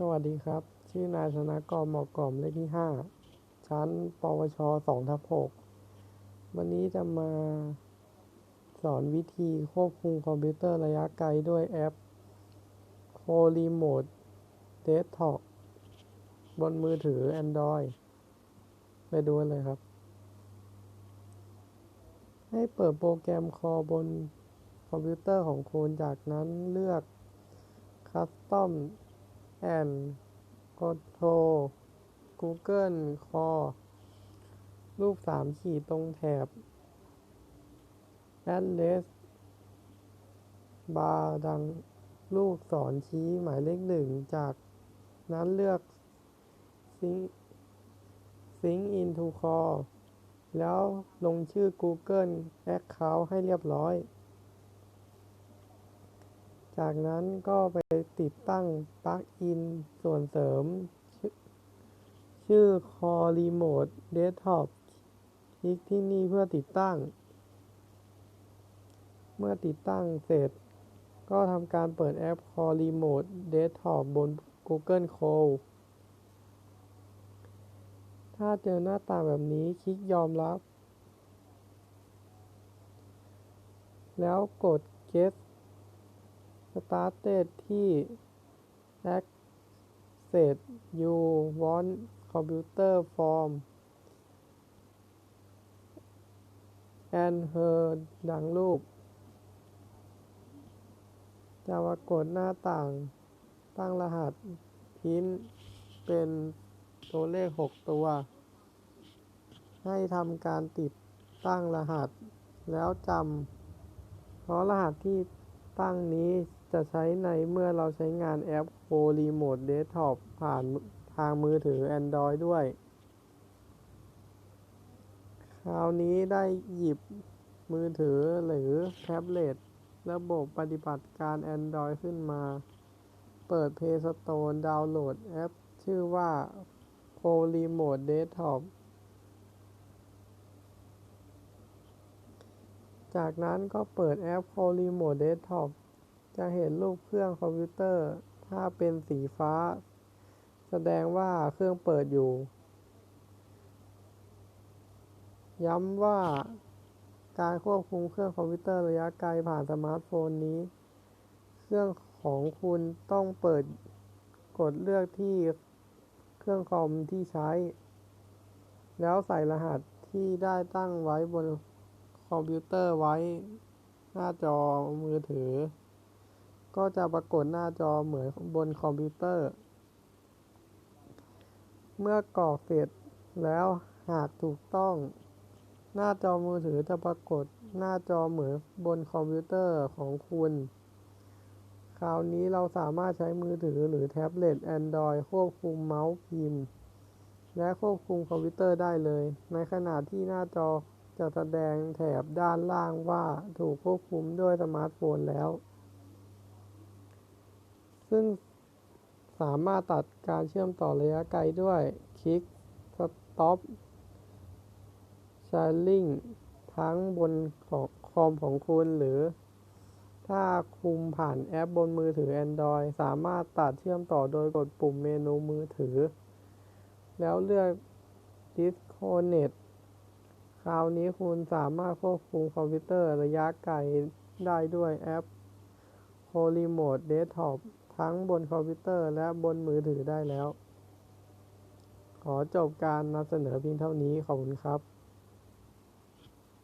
สวัสดีครับ ชื่อนายธนกรหมอกกล่อมเลขที่5ชั้น ปวช2ทับ6วันนี้จะมาสอนวิธีควบคุมคอมพิวเตอร์ระยะไกลด้วยแอป c o Remote Desktop บนมือถือ Android ไปดูกันเลยครับ ให้เปิดโปรแกรม Call บนคอมพิวเตอร์ของคุณจากนั้นเลือก Custom แอมโกโทกูเกิลคอรูปสามขีดตรงแถบแอดเลสบาร์ดังลูกสอนชี้หมายเลขหนึ่งจากนั้นเลือกซิงซิงอินทูคอแล้วลงชื่อ Google Account ให้เรียบร้อย จากนั้นก็ไปติดตั้งปลั๊กอินส่วนเสริม ชื่อ Call Remote Desktop คลิกที่นี่เพื่อติดตั้ง เมื่อติดตั้งเสร็จ ก็ทำการเปิดแอป Call Remote Desktop บน Google Chrome ถ้าเจอหน้าต่างแบบนี้คลิกยอมรับ แล้วกด Get Started ที่ Access You Want Computer From and Her ดังรูป จะปรากฏหน้าต่าง ตั้งรหัสพินเป็นตัวเลข 6 ตัว ให้ทำการติดตั้งรหัส แล้วจำเพราะรหัสที่ตั้งนี้จะใช้ในเมื่อเราใช้งานแอป c o Remote Desktop ผ่านทางมือถือ Android ด้วย คราวนี้ได้หยิบมือถือหรือแท็บเล็ตระบบปฏิบัติการ Android ขึ้นมา เปิด Play Store ดาวน์โหลดแอป ชื่อว่า c o Remote Desktop จากนั้นก็เปิดแอป c o Remote Desktop จะเห็นรูปเครื่องคอมพิวเตอร์ ถ้าเป็นสีฟ้า แสดงว่าเครื่องเปิดอยู่ ย้ำว่าการควบคุมเครื่องคอมพิวเตอร์ระยะไกลผ่านสมาร์ทโฟนนี้ เครื่องของคุณต้องเปิดกดเลือกที่เครื่องคอมที่ใช้ แล้วใส่รหัสที่ได้ตั้งไว้บนคอมพิวเตอร์ไว้หน้าจอมือถือ ก็จะปรากฏหน้าจอเหมือนบนคอมพิวเตอร์ เมื่อกรอกเสร็จแล้วหากถูกต้อง หน้าจอมือถือจะปรากฏหน้าจอเหมือนบนคอมพิวเตอร์ของคุณ คราวนี้เราสามารถใช้มือถือหรือแท็บเล็ต Android ควบคุมเมาส์พิมพ์ และควบคุมคอมพิวเตอร์ได้เลย ในขณะที่หน้าจอจะแสดงแถบด้านล่างว่าถูกควบคุมด้วยสมาร์ทโฟนแล้ว ซึ่งสามารถตัดการเชื่อมต่อระยะไกลด้วยคลิก Stop Sharing ทั้งบนของคอมของคุณหรือ ถ้าคุมผ่านแอปบนมือถือ Android สามารถตัดเชื่อมต่อโดยกดปุ่มเมนูมือถือ แล้วเลือก Disconnect คราวนี้คุณสามารถควบคุมคอมพิวเตอร์ระยะไกลได้ด้วยแอป c o Remote Desktop ทั้งบนคอมพิวเตอร์และบนมือถือได้แล้ว ขอจบการนำเสนอเพียงเท่านี้ ขอบคุณครับ